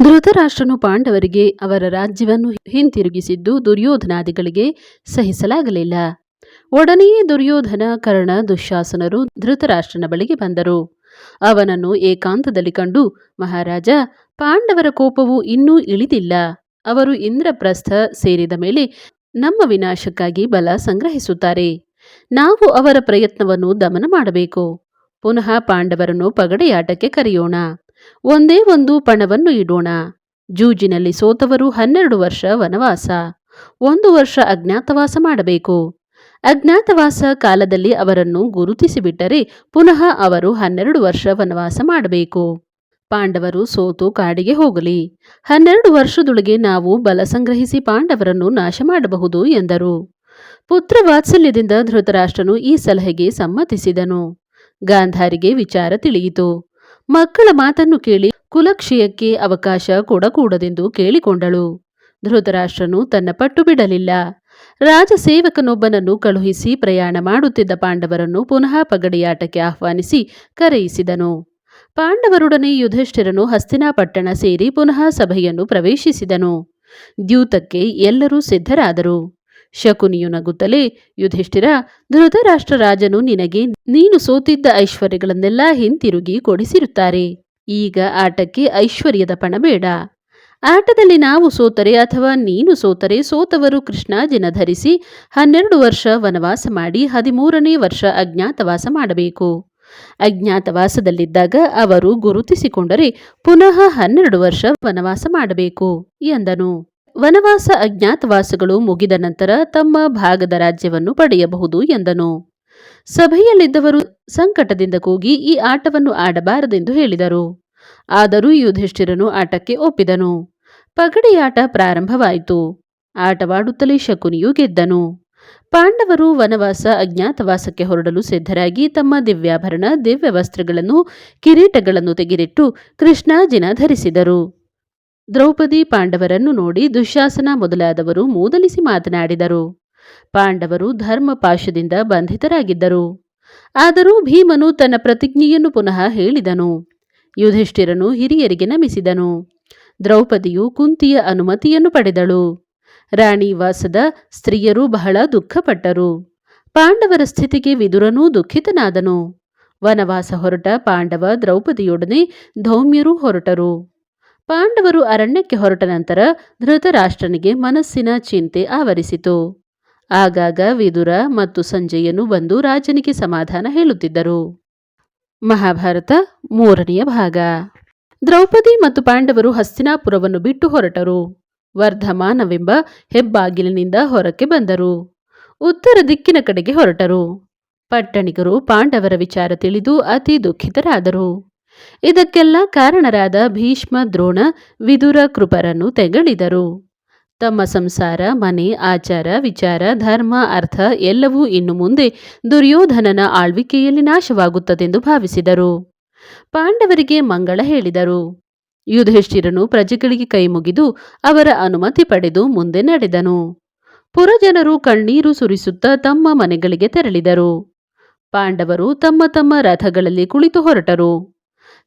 ಧೃತರಾಷ್ಟ್ರನು ಪಾಂಡವರಿಗೆ ಅವರ ರಾಜ್ಯವನ್ನು ಹಿಂತಿರುಗಿಸಿದ್ದು ದುರ್ಯೋಧನಾದಿಗಳಿಗೆ ಸಹಿಸಲಾಗಲಿಲ್ಲ. ಒಡನೆಯೇ ದುರ್ಯೋಧನ ಕರ್ಣ ದುಶ್ಯಾಸನರು ಧೃತರಾಷ್ಟ್ರನ ಬಳಿಗೆ ಬಂದರು. ಅವನನ್ನು ಏಕಾಂತದಲ್ಲಿ ಕಂಡು, ಮಹಾರಾಜ, ಪಾಂಡವರ ಕೋಪವು ಇನ್ನೂ ಇಳಿದಿಲ್ಲ. ಅವರು ಇಂದ್ರಪ್ರಸ್ಥ ಸೇರಿದ ಮೇಲೆ ನಮ್ಮ ವಿನಾಶಕ್ಕಾಗಿ ಬಲ ಸಂಗ್ರಹಿಸುತ್ತಾರೆ. ನಾವು ಅವರ ಪ್ರಯತ್ನವನ್ನು ದಮನ ಮಾಡಬೇಕು. ಪುನಃ ಪಾಂಡವರನ್ನು ಪಗಡೆಯಾಟಕ್ಕೆ ಕರೆಯೋಣ. ಒಂದೇ ಒಂದು ಪಣವನ್ನು ಇಡೋಣ. ಜೂಜಿನಲ್ಲಿ ಸೋತವರು ಹನ್ನೆರಡು ವರ್ಷ ವನವಾಸ. ಒಂದು ವರ್ಷ ಅಜ್ಞಾತವಾಸ ಮಾಡಬೇಕು. ಅಜ್ಞಾತವಾಸ ಕಾಲದಲ್ಲಿ ಅವರನ್ನು ಗುರುತಿಸಿಬಿಟ್ಟರೆ ಪುನಃ ಅವರು ಹನ್ನೆರಡು ವರ್ಷ ವನವಾಸ ಮಾಡಬೇಕು. ಪಾಂಡವರು ಸೋತು ಕಾಡಿಗೆ ಹೋಗಲಿ. ಹನ್ನೆರಡು ವರ್ಷದೊಳಗೆ ನಾವು ಬಲ ಸಂಗ್ರಹಿಸಿ ಪಾಂಡವರನ್ನು ನಾಶ ಮಾಡಬಹುದು ಎಂದರು. ಪುತ್ರ ವಾತ್ಸಲ್ಯದಿಂದ ಧೃತರಾಷ್ಟ್ರನು ಈ ಸಲಹೆಗೆ ಸಮ್ಮತಿಸಿದನು. ಗಾಂಧಾರಿಗೆ ವಿಚಾರ ತಿಳಿಯಿತು. ಮಕ್ಕಳ ಮಾತನ್ನು ಕೇಳಿ ಕುಲಕ್ಷಯಕ್ಕೆ ಅವಕಾಶ ಕೊಡಕೂಡದೆಂದು ಕೇಳಿಕೊಂಡಳು. ಧೃತರಾಷ್ಟ್ರನು ತನ್ನ ಪಟ್ಟು ಬಿಡಲಿಲ್ಲ. ರಾಜಸೇವಕನೊಬ್ಬನನ್ನು ಕಳುಹಿಸಿ ಪ್ರಯಾಣ ಮಾಡುತ್ತಿದ್ದ ಪಾಂಡವರನ್ನು ಪುನಃ ಪಗಡಿಯಾಟಕ್ಕೆ ಆಹ್ವಾನಿಸಿ ಕರೆಯಿಸಿದನು. ಪಾಂಡವರೊಡನೆ ಯುಧಿಷ್ಠಿರನು ಹಸ್ತಿನಾಪಟ್ಟಣ ಸೇರಿ ಪುನಃ ಸಭೆಯನ್ನು ಪ್ರವೇಶಿಸಿದನು. ದ್ಯೂತಕ್ಕೆ ಎಲ್ಲರೂ ಸಿದ್ಧರಾದರು. ಶಕುನಿಯು ನಗುತ್ತಲೇ, ಯುಧಿಷ್ಠಿರ ಧೃತರಾಷ್ಟ್ರ ರಾಜನು ನಿನಗೆ ನೀನು ಸೋತಿದ್ದ ಐಶ್ವರ್ಯಗಳನ್ನೆಲ್ಲ ಹಿಂತಿರುಗಿ ಕೊಡಿಸಿರುತ್ತಾರೆ. ಈಗ ಆಟಕ್ಕೆ ಐಶ್ವರ್ಯದ ಪಣ ಬೇಡ. ಆಟದಲ್ಲಿ ನಾವು ಸೋತರೆ ಅಥವಾ ನೀನು ಸೋತರೆ ಸೋತವರು ಕೃಷ್ಣಾಜಿನ ಧರಿಸಿ ಹನ್ನೆರಡು ವರ್ಷ ವನವಾಸ ಮಾಡಿ ಹದಿಮೂರನೇ ವರ್ಷ ಅಜ್ಞಾತವಾಸ ಮಾಡಬೇಕು. ಅಜ್ಞಾತವಾಸದಲ್ಲಿದ್ದಾಗ ಅವರು ಗುರುತಿಸಿಕೊಂಡರೆ ಪುನಃ ಹನ್ನೆರಡು ವರ್ಷ ವನವಾಸ ಮಾಡಬೇಕು, ಎಂದನು. ವನವಾಸ ಅಜ್ಞಾತವಾಸಗಳು ಮುಗಿದ ನಂತರ ತಮ್ಮ ಭಾಗದ ರಾಜ್ಯವನ್ನು ಪಡೆಯಬಹುದು ಎಂದನು. ಸಭೆಯಲ್ಲಿದ್ದವರು ಸಂಕಟದಿಂದ ಕೂಗಿ ಈ ಆಟವನ್ನು ಆಡಬಾರದೆಂದು ಹೇಳಿದರು. ಆದರೂ ಯುಧಿಷ್ಠಿರನು ಆಟಕ್ಕೆ ಒಪ್ಪಿದನು. ಪಗಡಿಯಾಟ ಪ್ರಾರಂಭವಾಯಿತು. ಆಟವಾಡುತ್ತಲೇ ಶಕುನಿಯು ಗೆದ್ದನು. ಪಾಂಡವರು ವನವಾಸ ಅಜ್ಞಾತವಾಸಕ್ಕೆ ಹೊರಡಲು ಸಿದ್ಧರಾಗಿ ತಮ್ಮ ದಿವ್ಯಾಭರಣ ದಿವ್ಯ ವಸ್ತ್ರಗಳನ್ನು ಕಿರೀಟಗಳನ್ನು ತೆಗೆದಿಟ್ಟು ಕೃಷ್ಣಾಜಿನ ಧರಿಸಿದರು. ದ್ರೌಪದಿ ಪಾಂಡವರನ್ನು ನೋಡಿ ದುಶ್ಯಾಸನ ಮೊದಲಾದವರು ಮೂದಲಿಸಿ ಮಾತನಾಡಿದರು. ಪಾಂಡವರು ಧರ್ಮ ಪಾಶದಿಂದ ಬಂಧಿತರಾಗಿದ್ದರು. ಆದರೂ ಭೀಮನು ತನ್ನ ಪ್ರತಿಜ್ಞೆಯನ್ನು ಪುನಃ ಹೇಳಿದನು. ಯುಧಿಷ್ಠಿರನು ಹಿರಿಯರಿಗೆ ನಮಿಸಿದನು. ದ್ರೌಪದಿಯು ಕುಂತಿಯ ಅನುಮತಿಯನ್ನು ಪಡೆದಳು. ರಾಣಿ ವಾಸದ ಸ್ತ್ರೀಯರು ಬಹಳ ದುಃಖಪಟ್ಟರು. ಪಾಂಡವರ ಸ್ಥಿತಿಗೆ ವಿದುರನೂ ದುಃಖಿತನಾದನು. ವನವಾಸ ಹೊರಟ ಪಾಂಡವ ದ್ರೌಪದಿಯೊಡನೆ ಧೌಮ್ಯರು ಹೊರಟರು. ಪಾಂಡವರು ಅರಣ್ಯಕ್ಕೆ ಹೊರಟ ನಂತರ ಧೃತರಾಷ್ಟ್ರನಿಗೆ ಮನಸ್ಸಿನ ಚಿಂತೆ ಆವರಿಸಿತು. ಆಗಾಗ ವಿದುರ ಮತ್ತು ಸಂಜಯನು ಬಂದು ರಾಜನಿಗೆ ಸಮಾಧಾನ ಹೇಳುತ್ತಿದ್ದರು. ಮಹಾಭಾರತ ಮೂರನೆಯ ಭಾಗ. ದ್ರೌಪದಿ ಮತ್ತು ಪಾಂಡವರು ಹಸ್ತಿನಾಪುರವನ್ನು ಬಿಟ್ಟು ಹೊರಟರು. ವರ್ಧಮಾನವೆಂಬ ಹೆಬ್ಬಾಗಿಲಿನಿಂದ ಹೊರಕ್ಕೆ ಬಂದರು. ಉತ್ತರ ದಿಕ್ಕಿನ ಕಡೆಗೆ ಹೊರಟರು. ಪಟ್ಟಣಿಗರು ಪಾಂಡವರ ವಿಚಾರ ತಿಳಿದು ಅತಿ ದುಃಖಿತರಾದರು. ಇದಕ್ಕೆಲ್ಲ ಕಾರಣರಾದ ಭೀಷ್ಮ, ದ್ರೋಣ, ವಿದುರ ಕೃಪರನ್ನು ತೆಗಳಿದರು. ತಮ್ಮ ಸಂಸಾರ, ಮನೆ, ಆಚಾರ, ವಿಚಾರ, ಧರ್ಮ, ಅರ್ಥ ಎಲ್ಲವೂ ಇನ್ನು ಮುಂದೆ ದುರ್ಯೋಧನನ ಆಳ್ವಿಕೆಯಲ್ಲಿ ನಾಶವಾಗುತ್ತದೆಂದು ಭಾವಿಸಿದರು. ಪಾಂಡವರಿಗೆ ಮಂಗಳ ಹೇಳಿದರು. ಯುಧಿಷ್ಠಿರನು ಪ್ರಜೆಗಳಿಗೆ ಕೈಮುಗಿದು ಅವರ ಅನುಮತಿ ಪಡೆದು ಮುಂದೆ ನಡೆದನು. ಪುರಜನರು ಕಣ್ಣೀರು ಸುರಿಸುತ್ತಾ ತಮ್ಮ ಮನೆಗಳಿಗೆ ತೆರಳಿದರು. ಪಾಂಡವರು ತಮ್ಮ ತಮ್ಮ ರಥಗಳಲ್ಲಿ ಕುಳಿತು ಹೊರಟರು.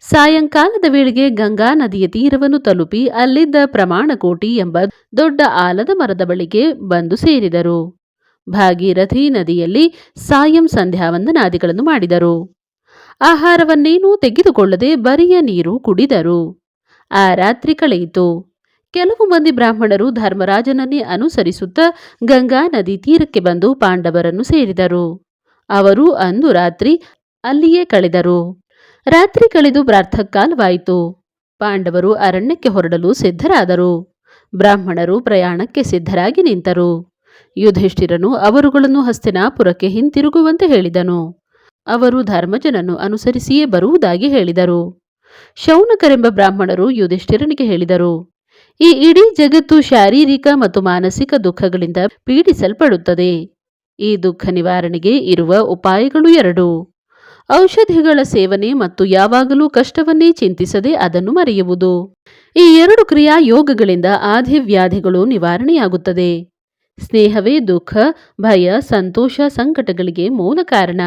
ಸಾಯಂಕಾಲದ ವೇಳೆಗೆ ಗಂಗಾ ನದಿಯ ತೀರವನ್ನು ತಲುಪಿ ಅಲ್ಲಿದ್ದ ಪ್ರಮಾಣಕೋಟಿ ಎಂಬ ದೊಡ್ಡ ಆಲದ ಮರದ ಬಳಿಗೆ ಬಂದು ಸೇರಿದರು. ಭಾಗೀರಥಿ ನದಿಯಲ್ಲಿ ಸಾಯಂ ಸಂಧ್ಯಾವಂದನಾದಿಗಳನ್ನು ಮಾಡಿದರು. ಆಹಾರವನ್ನೇನೂ ತೆಗೆದುಕೊಳ್ಳದೆ ಬರಿಯ ನೀರು ಕುಡಿದರು. ಆ ರಾತ್ರಿ ಕಳೆಯಿತು. ಕೆಲವು ಮಂದಿ ಬ್ರಾಹ್ಮಣರು ಧರ್ಮರಾಜನನ್ನೇ ಅನುಸರಿಸುತ್ತಾ ಗಂಗಾ ನದಿ ತೀರಕ್ಕೆ ಬಂದು ಪಾಂಡವರನ್ನು ಸೇರಿದರು. ಅವರು ಅಂದು ರಾತ್ರಿ ಅಲ್ಲಿಯೇ ಕಳೆದರು. ರಾತ್ರಿ ಕಳೆದು ಪ್ರಾರ್ಥಕಾಲವಾಯಿತು ಪಾಂಡವರು ಅರಣ್ಯಕ್ಕೆ ಹೊರಡಲು ಸಿದ್ಧರಾದರು. ಬ್ರಾಹ್ಮಣರು ಪ್ರಯಾಣಕ್ಕೆ ಸಿದ್ಧರಾಗಿ ನಿಂತರು. ಯುಧಿಷ್ಠಿರನು ಅವರುಗಳನ್ನು ಹಸ್ತಿನಾಪುರಕ್ಕೆ ಹಿಂತಿರುಗುವಂತೆ ಹೇಳಿದನು. ಅವರು ಧರ್ಮಜನನ್ನು ಅನುಸರಿಸಿಯೇ ಬರುವುದಾಗಿ ಹೇಳಿದರು. ಶೌನಕರೆಂಬ ಬ್ರಾಹ್ಮಣರು ಯುಧಿಷ್ಠಿರನಿಗೆ ಹೇಳಿದರು, ಈ ಇಡೀ ಜಗತ್ತು ಶಾರೀರಿಕ ಮತ್ತು ಮಾನಸಿಕ ದುಃಖಗಳಿಂದ ಪೀಡಿಸಲ್ಪಡುತ್ತದೆ. ಈ ದುಃಖ ನಿವಾರಣೆಗೆ ಇರುವ ಉಪಾಯಗಳು ಎರಡು. ಔಷಧಿಗಳ ಸೇವನೆ ಮತ್ತು ಯಾವಾಗಲೂ ಕಷ್ಟವನ್ನೇ ಚಿಂತಿಸದೆ ಅದನ್ನು ಮರೆಯುವುದು. ಈ ಎರಡು ಕ್ರಿಯಾ ಯೋಗಗಳಿಂದ ಆದಿವ್ಯಾಧಿಗಳು ನಿವಾರಣೆಯಾಗುತ್ತದೆ. ಸ್ನೇಹವೇ ದುಃಖ, ಭಯ, ಸಂತೋಷ ಸಂಕಟಗಳಿಗೆ ಮೂಲ ಕಾರಣ.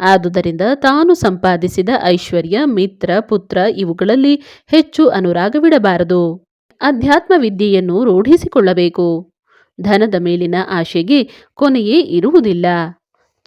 ಆದುದರಿಂದ ತಾನು ಸಂಪಾದಿಸಿದ ಐಶ್ವರ್ಯ, ಮಿತ್ರ, ಪುತ್ರ ಇವುಗಳಲ್ಲಿ ಹೆಚ್ಚು ಅನುರಾಗವಿಡಬಾರದು. ಅಧ್ಯಾತ್ಮ ವಿದ್ಯೆಯನ್ನು ರೂಢಿಸಿಕೊಳ್ಳಬೇಕು. ಧನದ ಮೇಲಿನ ಆಶೆಗೆ ಕೊನೆಯೇ ಇರುವುದಿಲ್ಲ.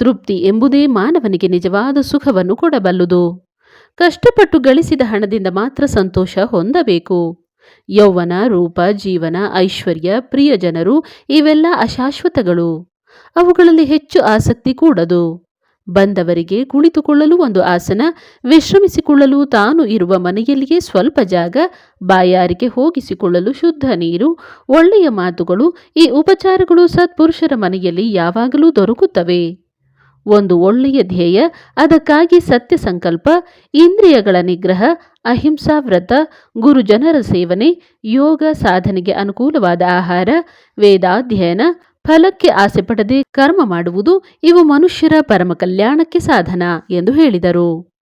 ತೃಪ್ತಿ ಎಂಬುದೇ ಮಾನವನಿಗೆ ನಿಜವಾದ ಸುಖವನ್ನು ಕೊಡಬಲ್ಲುದು. ಕಷ್ಟಪಟ್ಟು ಗಳಿಸಿದ ಹಣದಿಂದ ಮಾತ್ರ ಸಂತೋಷ ಹೊಂದಬೇಕು. ಯೌವನ, ರೂಪ, ಜೀವನ, ಐಶ್ವರ್ಯ ಪ್ರಿಯ ಜನರು ಇವೆಲ್ಲ ಅಶಾಶ್ವತಗಳು. ಅವುಗಳಲ್ಲಿ ಹೆಚ್ಚು ಆಸಕ್ತಿ ಕೂಡದು. ಬಂದವರಿಗೆ ಕುಳಿತುಕೊಳ್ಳಲು ಒಂದು ಆಸನ, ವಿಶ್ರಮಿಸಿಕೊಳ್ಳಲು ತಾನು ಇರುವ ಮನೆಯಲ್ಲಿಯೇ ಸ್ವಲ್ಪ ಜಾಗ, ಬಾಯಾರಿಕೆ ಹೋಗಿಸಿಕೊಳ್ಳಲು ಶುದ್ಧ ನೀರು, ಒಳ್ಳೆಯ ಮಾತುಗಳು, ಈ ಉಪಚಾರಗಳು ಸತ್ಪುರುಷರ ಮನೆಯಲ್ಲಿ ಯಾವಾಗಲೂ ದೊರಕುತ್ತವೆ. ಒಂದು ಒಳ್ಳೆಯ ಧ್ಯೇಯ, ಅದಕ್ಕಾಗಿ ಸತ್ಯ ಸಂಕಲ್ಪ, ಇಂದ್ರಿಯಗಳ ನಿಗ್ರಹ, ಅಹಿಂಸಾ ವ್ರತ, ಗುರುಜನರ ಸೇವನೆ, ಯೋಗ ಸಾಧನೆಗೆ ಅನುಕೂಲವಾದ ಆಹಾರ, ವೇದಾಧ್ಯಯನ, ಫಲಕ್ಕೆ ಆಸೆ ಪಡದೆ ಕರ್ಮ ಮಾಡುವುದು ಇವು ಮನುಷ್ಯರ ಪರಮ ಕಲ್ಯಾಣಕ್ಕೆ ಸಾಧನ ಎಂದು ಹೇಳಿದರು.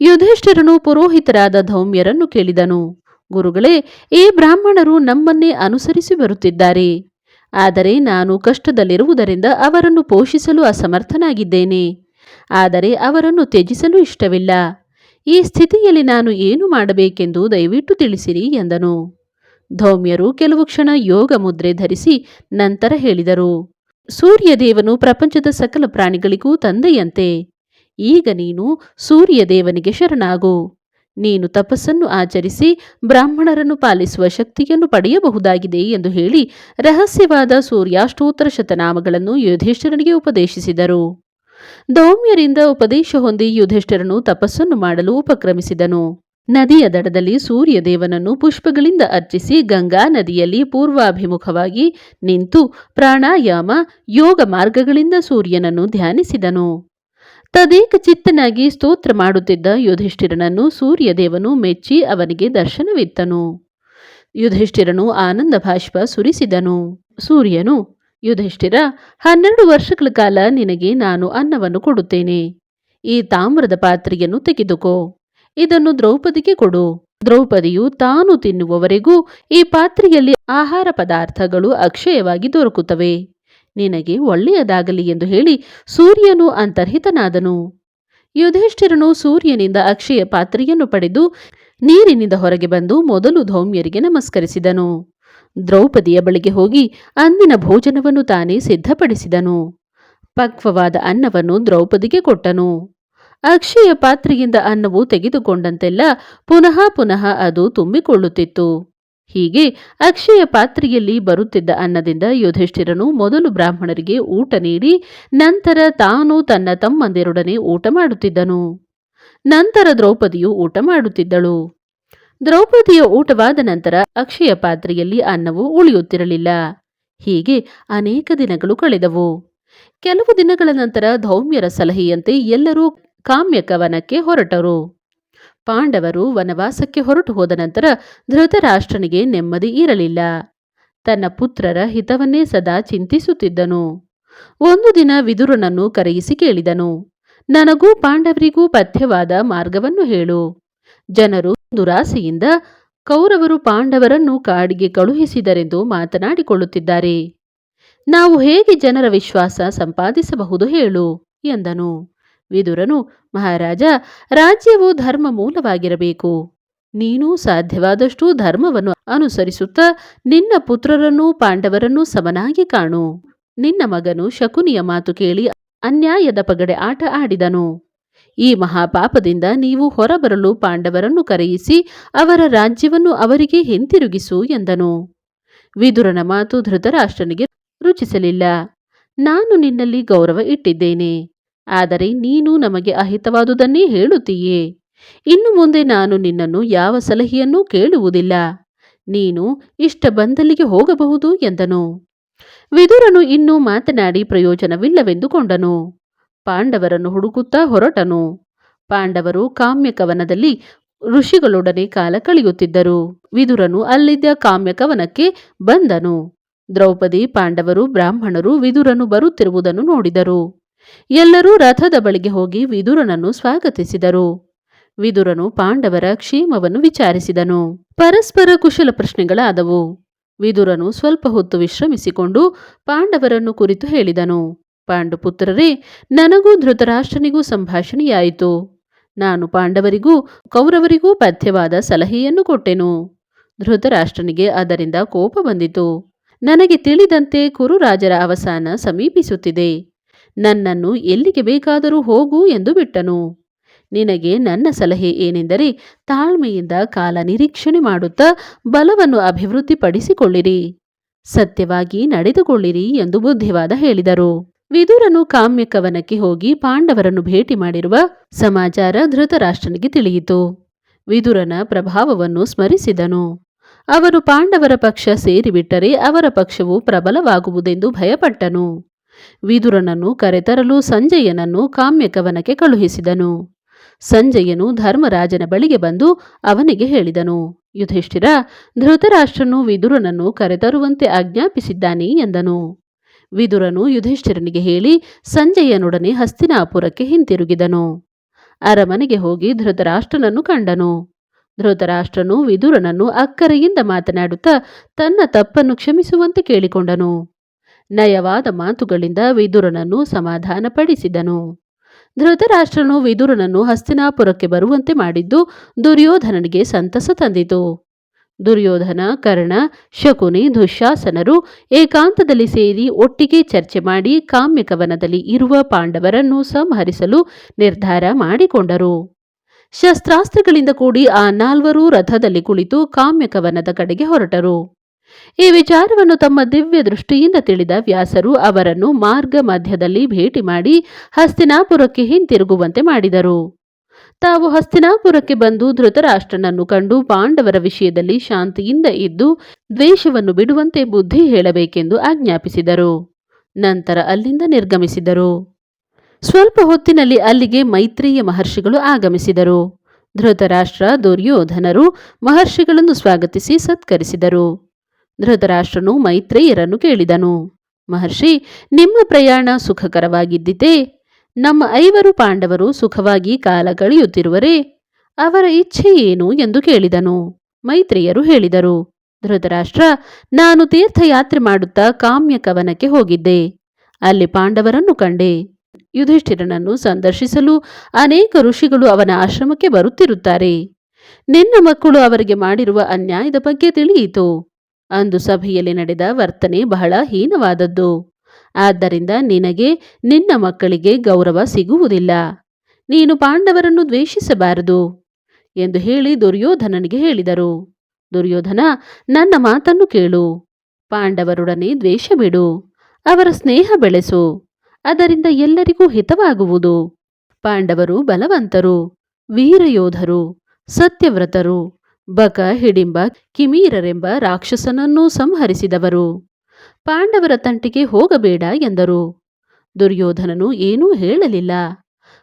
ಯುಧಿಷ್ಠಿರನು ಪುರೋಹಿತರಾದ ಧೌಮ್ಯರನ್ನು ಕೇಳಿದನು. ಗುರುಗಳೇ, ಈ ಬ್ರಾಹ್ಮಣರು ನಮ್ಮನ್ನೇ ಅನುಸರಿಸಿ ಬರುತ್ತಿದ್ದಾರೆ. ಆದರೆ ನಾನು ಕಷ್ಟದಲ್ಲಿರುವುದರಿಂದ ಅವರನ್ನು ಪೋಷಿಸಲು ಅಸಮರ್ಥನಾಗಿದ್ದೇನೆ. ಆದರೆ ಅವರನ್ನು ತ್ಯಜಿಸಲು ಇಷ್ಟವಿಲ್ಲ. ಈ ಸ್ಥಿತಿಯಲ್ಲಿ ನಾನು ಏನು ಮಾಡಬೇಕೆಂದು ದಯವಿಟ್ಟು ತಿಳಿಸಿರಿ ಎಂದನು. ಧೌಮ್ಯರು ಕೆಲವು ಕ್ಷಣ ಯೋಗ ಮುದ್ರೆ ಧರಿಸಿ ನಂತರ ಹೇಳಿದರು, ಸೂರ್ಯದೇವನು ಪ್ರಪಂಚದ ಸಕಲ ಪ್ರಾಣಿಗಳಿಗೂ ತಂದೆಯಂತೆ. ಈಗ ನೀನು ಸೂರ್ಯದೇವನಿಗೆ ಶರಣಾಗು. ನೀನು ತಪಸ್ಸನ್ನು ಆಚರಿಸಿ ಬ್ರಾಹ್ಮಣರನ್ನು ಪಾಲಿಸುವ ಶಕ್ತಿಯನ್ನು ಪಡೆಯಬಹುದಾಗಿದೆ ಎಂದು ಹೇಳಿ ರಹಸ್ಯವಾದ ಸೂರ್ಯಾಷ್ಟೋತ್ತರ ಶತನಾಮಗಳನ್ನು ಯುಧಿಷ್ಠಿರನಿಗೆ ಉಪದೇಶಿಸಿದರು. ದೌಮ್ಯರಿಂದ ಉಪದೇಶ ಹೊಂದಿ ಯುಧಿಷ್ಠಿರನು ತಪಸ್ಸನ್ನು ಮಾಡಲು ಉಪಕ್ರಮಿಸಿದನು. ನದಿಯ ದಡದಲ್ಲಿ ಸೂರ್ಯದೇವನನ್ನು ಪುಷ್ಪಗಳಿಂದ ಅರ್ಚಿಸಿ ಗಂಗಾ ನದಿಯಲ್ಲಿ ಪೂರ್ವಾಭಿಮುಖವಾಗಿ ನಿಂತು ಪ್ರಾಣಾಯಾಮ ಯೋಗ ಮಾರ್ಗಗಳಿಂದ ಸೂರ್ಯನನ್ನು ಧ್ಯಾನಿಸಿದನು. ತದೇಕ ಚಿತ್ತನಾಗಿ ಸ್ತೋತ್ರ ಮಾಡುತ್ತಿದ್ದ ಯುಧಿಷ್ಠಿರನನ್ನು ಸೂರ್ಯದೇವನು ಮೆಚ್ಚಿ ಅವನಿಗೆ ದರ್ಶನವಿತ್ತನು. ಯುಧಿಷ್ಠಿರನು ಆನಂದ ಭಾಷ್ಪ ಸುರಿಸಿದನು. ಸೂರ್ಯನು, ಯುಧಿಷ್ಠಿರ, ಹನ್ನೆರಡು ವರ್ಷಗಳ ಕಾಲ ನಿನಗೆ ನಾನು ಅನ್ನವನ್ನು ಕೊಡುತ್ತೇನೆ. ಈ ತಾಮ್ರದ ಪಾತ್ರೆಯನ್ನು ತೆಗೆದುಕೋ. ಇದನ್ನು ದ್ರೌಪದಿಗೆ ಕೊಡು. ದ್ರೌಪದಿಯು ತಾನು ತಿನ್ನುವವರೆಗೂ ಈ ಪಾತ್ರೆಯಲ್ಲಿ ಆಹಾರ ಪದಾರ್ಥಗಳು ಅಕ್ಷಯವಾಗಿ ದೊರಕುತ್ತವೆ. ನಿನಗೆ ಒಳ್ಳೆಯದಾಗಲಿ ಎಂದು ಹೇಳಿ ಸೂರ್ಯನು ಅಂತರ್ಹಿತನಾದನು. ಯುಧಿಷ್ಠಿರನು ಸೂರ್ಯನಿಂದ ಅಕ್ಷಯ ಪಾತ್ರೆಯನ್ನು ಪಡೆದು ನೀರಿನಿಂದ ಹೊರಗೆ ಬಂದು ಮೊದಲು ಧೌಮ್ಯರಿಗೆ ನಮಸ್ಕರಿಸಿದನು. ದ್ರೌಪದಿಯ ಬಳಿಗೆ ಹೋಗಿ ಅಂದಿನ ಭೋಜನವನ್ನು ತಾನೇ ಸಿದ್ಧಪಡಿಸಿದನು. ಪಕ್ವವಾದ ಅನ್ನವನ್ನು ದ್ರೌಪದಿಗೆ ಕೊಟ್ಟನು. ಅಕ್ಷಯ ಪಾತ್ರೆಯಿಂದ ಅನ್ನವು ತೆಗೆದುಕೊಂಡಂತೆಲ್ಲ ಪುನಃ ಪುನಃ ಅದು ತುಂಬಿಕೊಳ್ಳುತ್ತಿತ್ತು. ಹೀಗೆ ಅಕ್ಷಯ ಪಾತ್ರೆಯಲ್ಲಿ ಬರುತ್ತಿದ್ದ ಅನ್ನದಿಂದ ಯುಧಿಷ್ಠಿರನು ಮೊದಲು ಬ್ರಾಹ್ಮಣರಿಗೆ ಊಟ ನೀಡಿ ನಂತರ ತಾನು ತನ್ನ ತಮ್ಮಂದಿರೊಡನೆ ಊಟ ಮಾಡುತ್ತಿದ್ದನು. ನಂತರ ದ್ರೌಪದಿಯು ಊಟ ಮಾಡುತ್ತಿದ್ದಳು. ದ್ರೌಪದಿಯ ಊಟವಾದ ನಂತರ ಅಕ್ಷಯ ಪಾತ್ರೆಯಲ್ಲಿ ಅನ್ನವು ಉಳಿಯುತ್ತಿರಲಿಲ್ಲ. ಹೀಗೆ ಅನೇಕ ದಿನಗಳು ಕಳೆದವು. ಕೆಲವು ದಿನಗಳ ನಂತರ ಧೌಮ್ಯರ ಸಲಹೆಯಂತೆ ಎಲ್ಲರೂ ಕಾಮ್ಯಕವನಕ್ಕೆ ಹೊರಟರು. ಪಾಂಡವರು ವನವಾಸಕ್ಕೆ ಹೊರಟು ಹೋದ ನಂತರ ಧೃತರಾಷ್ಟ್ರನಿಗೆ ನೆಮ್ಮದಿ ಇರಲಿಲ್ಲ. ತನ್ನ ಪುತ್ರರ ಹಿತವನ್ನೇ ಸದಾ ಚಿಂತಿಸುತ್ತಿದ್ದನು. ಒಂದು ದಿನ ವಿದುರನನ್ನು ಕರೆಯಿಸಿ ಕೇಳಿದನು, ನನಗೂ ಪಾಂಡವರಿಗೂ ಪಥ್ಯವಾದ ಮಾರ್ಗವನ್ನು ಹೇಳು. ಜನರು ದುರಾಸೆಯಿಂದ ಕೌರವರು ಪಾಂಡವರನ್ನು ಕಾಡಿಗೆ ಕಳುಹಿಸಿದರೆಂದು ಮಾತನಾಡಿಕೊಳ್ಳುತ್ತಿದ್ದಾರೆ. ನಾವು ಹೇಗೆ ಜನರ ವಿಶ್ವಾಸ ಸಂಪಾದಿಸಬಹುದು ಹೇಳು, ಎಂದನು. ವಿದುರನು, ಮಹಾರಾಜ, ರಾಜ್ಯವು ಧರ್ಮ ಮೂಲವಾಗಿರಬೇಕು. ನೀನು ಸಾಧ್ಯವಾದಷ್ಟು ಧರ್ಮವನ್ನು ಅನುಸರಿಸುತ್ತಾ ನಿನ್ನ ಪುತ್ರರನ್ನೂ ಪಾಂಡವರನ್ನೂ ಸಮನಾಗಿ ಕಾಣು. ನಿನ್ನ ಮಗನು ಶಕುನಿಯ ಮಾತು ಕೇಳಿ ಅನ್ಯಾಯದ ಪಗಡೆ ಆಟ ಆಡಿದನು. ಈ ಮಹಾಪಾಪದಿಂದ ನೀವು ಹೊರಬರಲು ಪಾಂಡವರನ್ನು ಕರೆಯಿಸಿ ಅವರ ರಾಜ್ಯವನ್ನು ಅವರಿಗೆ ಹಿಂತಿರುಗಿಸು ಎಂದನು. ವಿದುರನ ಮಾತು ಧೃತರಾಷ್ಟ್ರನಿಗೆ ರುಚಿಸಲಿಲ್ಲ. ನಾನು ನಿನ್ನಲ್ಲಿ ಗೌರವ ಇಟ್ಟಿದ್ದೇನೆ. ಆದರೆ ನೀನು ನಮಗೆ ಅಹಿತವಾದುದನ್ನೇ ಹೇಳುತ್ತೀಯೇ. ಇನ್ನು ಮುಂದೆ ನಾನು ನಿನ್ನನ್ನು ಯಾವ ಸಲಹೆಯನ್ನೂ ಕೇಳುವುದಿಲ್ಲ. ನೀನು ಇಷ್ಟ ಬಂದಲ್ಲಿಗೆ ಹೋಗಬಹುದು ಎಂದನು. ವಿದುರನು ಇನ್ನೂ ಮಾತನಾಡಿ ಪ್ರಯೋಜನವಿಲ್ಲವೆಂದುಕೊಂಡನು ಪಾಂಡವರನ್ನು ಹುಡುಕುತ್ತಾ ಹೊರಟನು. ಪಾಂಡವರು ಕಾಮ್ಯಕವನದಲ್ಲಿ ಋಷಿಗಳೊಡನೆ ಕಾಲ ಕಳೆಯುತ್ತಿದ್ದರು. ವಿದುರನು ಅಲ್ಲಿದ್ದ ಕಾಮ್ಯಕವನಕ್ಕೆ ಬಂದನು. ದ್ರೌಪದಿ, ಪಾಂಡವರು, ಬ್ರಾಹ್ಮಣರು ವಿದುರನು ಬರುತ್ತಿರುವುದನ್ನು ನೋಡಿದರು. ಎಲ್ಲರೂ ರಥದ ಬಳಿಗೆ ಹೋಗಿ ವಿದುರನನ್ನು ಸ್ವಾಗತಿಸಿದರು. ವಿದುರನು ಪಾಂಡವರ ಕ್ಷೇಮವನ್ನು ವಿಚಾರಿಸಿದನು. ಪರಸ್ಪರ ಕುಶಲ ಪ್ರಶ್ನೆಗಳಾದವು. ವಿದುರನು ಸ್ವಲ್ಪ ಹೊತ್ತು ವಿಶ್ರಮಿಸಿಕೊಂಡು ಪಾಂಡವರನ್ನು ಕುರಿತು ಹೇಳಿದನು. ಪಾಂಡುಪುತ್ರರೇ, ನನಗೂ ಧೃತರಾಷ್ಟ್ರನಿಗೂ ಸಂಭಾಷಣೆಯಾಯಿತು. ನಾನು ಪಾಂಡವರಿಗೂ, ಕೌರವರಿಗೂ ಪಥ್ಯವಾದ ಸಲಹೆಯನ್ನು ಕೊಟ್ಟೆನು. ಧೃತರಾಷ್ಟ್ರನಿಗೆ ಅದರಿಂದ ಕೋಪ ಬಂದಿತು. ನನಗೆ ತಿಳಿದಂತೆ ಕುರುರಾಜರ ಅವಸಾನ ಸಮೀಪಿಸುತ್ತಿದೆ. ನನ್ನನ್ನು ಎಲ್ಲಿಗೆ ಬೇಕಾದರೂ ಹೋಗು ಎಂದು ಬಿಟ್ಟನು. ನಿನಗೆ ನನ್ನ ಸಲಹೆ ಏನೆಂದರೆ ತಾಳ್ಮೆಯಿಂದ ಕಾಲ ನಿರೀಕ್ಷಣೆ ಮಾಡುತ್ತಾ ಬಲವನ್ನು ಅಭಿವೃದ್ಧಿಪಡಿಸಿಕೊಳ್ಳಿರಿ. ಸತ್ಯವಾಗಿ ನಡೆದುಕೊಳ್ಳಿರಿ ಎಂದು ಬುದ್ಧಿವಾದ ಹೇಳಿದರು. ವಿದುರನು ಕಾಮ್ಯಕವನಕ್ಕೆ ಹೋಗಿ ಪಾಂಡವರನ್ನು ಭೇಟಿ ಮಾಡಿರುವ ಸಮಾಚಾರ ಧೃತರಾಷ್ಟ್ರನಿಗೆ ತಿಳಿಯಿತು. ವಿದುರನ ಪ್ರಭಾವವನ್ನು ಸ್ಮರಿಸಿದನು. ಅವರು ಪಾಂಡವರ ಪಕ್ಷ ಸೇರಿಬಿಟ್ಟರೆ ಅವರ ಪಕ್ಷವು ಪ್ರಬಲವಾಗುವುದೆಂದು ಭಯಪಟ್ಟನು. ವಿದುರನನ್ನು ಕರೆತರಲು ಸಂಜಯನನ್ನು ಕಾಮ್ಯಕವನಕ್ಕೆ ಕಳುಹಿಸಿದನು. ಸಂಜಯನು ಧರ್ಮರಾಜನ ಬಳಿಗೆ ಬಂದು ಅವನಿಗೆ ಹೇಳಿದನು, ಯುಧಿಷ್ಠಿರ, ಧೃತರಾಷ್ಟ್ರನು ವಿದುರನನ್ನು ಕರೆತರುವಂತೆ ಆಜ್ಞಾಪಿಸಿದ್ದಾನೆ ಎಂದನು. ವಿದುರನು ಯುಧಿಷ್ಠಿರನಿಗೆ ಹೇಳಿ ಸಂಜಯನೊಡನೆ ಹಸ್ತಿನಾಪುರಕ್ಕೆ ಹಿಂತಿರುಗಿದನು. ಅರಮನೆಗೆ ಹೋಗಿ ಧೃತರಾಷ್ಟ್ರನನ್ನು ಕಂಡನು. ಧೃತರಾಷ್ಟ್ರನು ವಿದುರನನ್ನು ಅಕ್ಕರೆಯಿಂದ ಮಾತನಾಡುತ್ತಾ ತನ್ನ ತಪ್ಪನ್ನು ಕ್ಷಮಿಸುವಂತೆ ಕೇಳಿಕೊಂಡನು. ನಯವಾದ ಮಾತುಗಳಿಂದ ವಿದುರನನ್ನು ಸಮಾಧಾನಪಡಿಸಿದನು. ಧೃತರಾಷ್ಟ್ರನು ವಿದುರನನ್ನು ಹಸ್ತಿನಾಪುರಕ್ಕೆ ಬರುವಂತೆ ಮಾಡಿದ್ದು ದುರ್ಯೋಧನನಿಗೆ ಸಂತಸ ತಂದಿತು. ದುರ್ಯೋಧನ, ಕರ್ಣ, ಶಕುನಿ ದುಶ್ಯಾಸನರು ಏಕಾಂತದಲ್ಲಿ ಸೇರಿ ಒಟ್ಟಿಗೆ ಚರ್ಚೆ ಮಾಡಿ ಕಾಮ್ಯಕವನದಲ್ಲಿ ಇರುವ ಪಾಂಡವರನ್ನು ಸಂಹರಿಸಲು ನಿರ್ಧಾರ ಮಾಡಿಕೊಂಡರು. ಶಸ್ತ್ರಾಸ್ತ್ರಗಳಿಂದ ಕೂಡಿ ಆ ನಾಲ್ವರು ರಥದಲ್ಲಿ ಕುಳಿತು ಕಾಮ್ಯಕವನದ ಕಡೆಗೆ ಹೊರಟರು. ಈ ವಿಚಾರವನ್ನು ತಮ್ಮ ದಿವ್ಯ ದೃಷ್ಟಿಯಿಂದ ತಿಳಿದ ವ್ಯಾಸರು ಅವರನ್ನು ಮಾರ್ಗ ಮಧ್ಯದಲ್ಲಿ ಭೇಟಿ ಮಾಡಿ ಹಸ್ತಿನಾಪುರಕ್ಕೆ ಹಿಂತಿರುಗುವಂತೆ ಮಾಡಿದರು. ತಾವು ಹಸ್ತಿನಾಪುರಕ್ಕೆ ಬಂದು ಧೃತರಾಷ್ಟ್ರನನ್ನು ಕಂಡು ಪಾಂಡವರ ವಿಷಯದಲ್ಲಿ ಶಾಂತಿಯಿಂದ ಇದ್ದು ದ್ವೇಷವನ್ನು ಬಿಡುವಂತೆ ಬುದ್ಧಿ ಹೇಳಬೇಕೆಂದು ಆಜ್ಞಾಪಿಸಿದರು. ನಂತರ ಅಲ್ಲಿಂದ ನಿರ್ಗಮಿಸಿದರು. ಸ್ವಲ್ಪ ಹೊತ್ತಿನಲ್ಲಿ ಅಲ್ಲಿಗೆ ಮೈತ್ರೇಯ ಮಹರ್ಷಿಗಳು ಆಗಮಿಸಿದರು. ಧೃತರಾಷ್ಟ್ರ ದುರ್ಯೋಧನರು ಮಹರ್ಷಿಗಳನ್ನು ಸ್ವಾಗತಿಸಿ ಸತ್ಕರಿಸಿದರು. ಧೃತರಾಷ್ಟ್ರನು ಮೈತ್ರೇಯರನ್ನು ಕೇಳಿದನು. ಮಹರ್ಷಿ, ನಿಮ್ಮ ಪ್ರಯಾಣ ಸುಖಕರವಾಗಿದ್ದಿತೆ? ನಮ್ಮ ಐವರು ಪಾಂಡವರು ಸುಖವಾಗಿ ಕಾಲ ಕಳೆಯುತ್ತಿರುವರೇ? ಅವರ ಇಚ್ಛೆ ಏನು? ಎಂದು ಕೇಳಿದನು. ಮೈತ್ರಿಯರು ಹೇಳಿದರು. ಧೃತರಾಷ್ಟ್ರ, ನಾನು ತೀರ್ಥಯಾತ್ರೆ ಮಾಡುತ್ತಾ ಕಾಮ್ಯ ಕವನಕ್ಕೆ ಹೋಗಿದ್ದೆ. ಅಲ್ಲಿ ಪಾಂಡವರನ್ನು ಕಂಡೆ. ಯುಧಿಷ್ಠಿರನನ್ನು ಸಂದರ್ಶಿಸಲು ಅನೇಕ ಋಷಿಗಳು ಅವನ ಆಶ್ರಮಕ್ಕೆ ಬರುತ್ತಿರುತ್ತಾರೆ. ನಿನ್ನ ಮಕ್ಕಳು ಅವರಿಗೆ ಮಾಡಿರುವ ಅನ್ಯಾಯದ ಬಗ್ಗೆ ತಿಳಿಯಿತು. ಅಂದು ಸಭೆಯಲ್ಲಿ ನಡೆದ ವರ್ತನೆ ಬಹಳ ಹೀನವಾದದ್ದು. ಆದ್ದರಿಂದ ನಿನಗೆ, ನಿನ್ನ ಮಕ್ಕಳಿಗೆ ಗೌರವ ಸಿಗುವುದಿಲ್ಲ. ನೀನು ಪಾಂಡವರನ್ನು ದ್ವೇಷಿಸಬಾರದು ಎಂದು ಹೇಳಿ ದುರ್ಯೋಧನನಿಗೆ ಹೇಳಿದರು. ದುರ್ಯೋಧನ, ನನ್ನ ಮಾತನ್ನು ಕೇಳು. ಪಾಂಡವರೊಡನೆ ದ್ವೇಷ ಬಿಡು ಅವರ ಸ್ನೇಹ ಬೆಳೆಸು. ಅದರಿಂದ ಎಲ್ಲರಿಗೂ ಹಿತವಾಗುವುದು. ಪಾಂಡವರು ಬಲವಂತರು, ವೀರಯೋಧರು, ಸತ್ಯವ್ರತರು. ಬಕ ಹಿಡಿಂಬ ಕಿಮೀರರೆಂಬ ರಾಕ್ಷಸನನ್ನೂ ಸಂಹರಿಸಿದವರು. ಪಾಂಡವರ ತಂಟಿಗೆ ಹೋಗಬೇಡ ಎಂದರು. ದುರ್ಯೋಧನನು ಏನೂ ಹೇಳಲಿಲ್ಲ.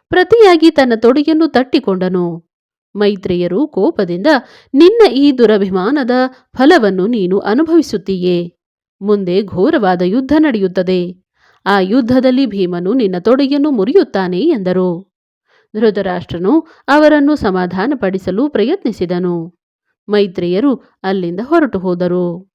ಪ್ರತಿಯಾಗಿ ತನ್ನ ತೊಡೆಯನ್ನು ತಟ್ಟಿಕೊಂಡನು. ಮೈತ್ರೇಯರು ಕೋಪದಿಂದ, ನಿನ್ನ ಈ ದುರಭಿಮಾನದ ಫಲವನ್ನು ನೀನು ಅನುಭವಿಸುತ್ತೀಯೇ. ಮುಂದೆ ಘೋರವಾದ ಯುದ್ಧ ನಡೆಯುತ್ತದೆ. ಆ ಯುದ್ಧದಲ್ಲಿ ಭೀಮನು ನಿನ್ನ ತೊಡೆಯನ್ನು ಮುರಿಯುತ್ತಾನೆ ಎಂದರು. ಧೃತರಾಷ್ಟ್ರನು ಅವರನ್ನು ಸಮಾಧಾನಪಡಿಸಲು ಪ್ರಯತ್ನಿಸಿದನು. ಮೈತ್ರೇಯರು ಅಲ್ಲಿಂದ ಹೊರಟು ಹೋದರು.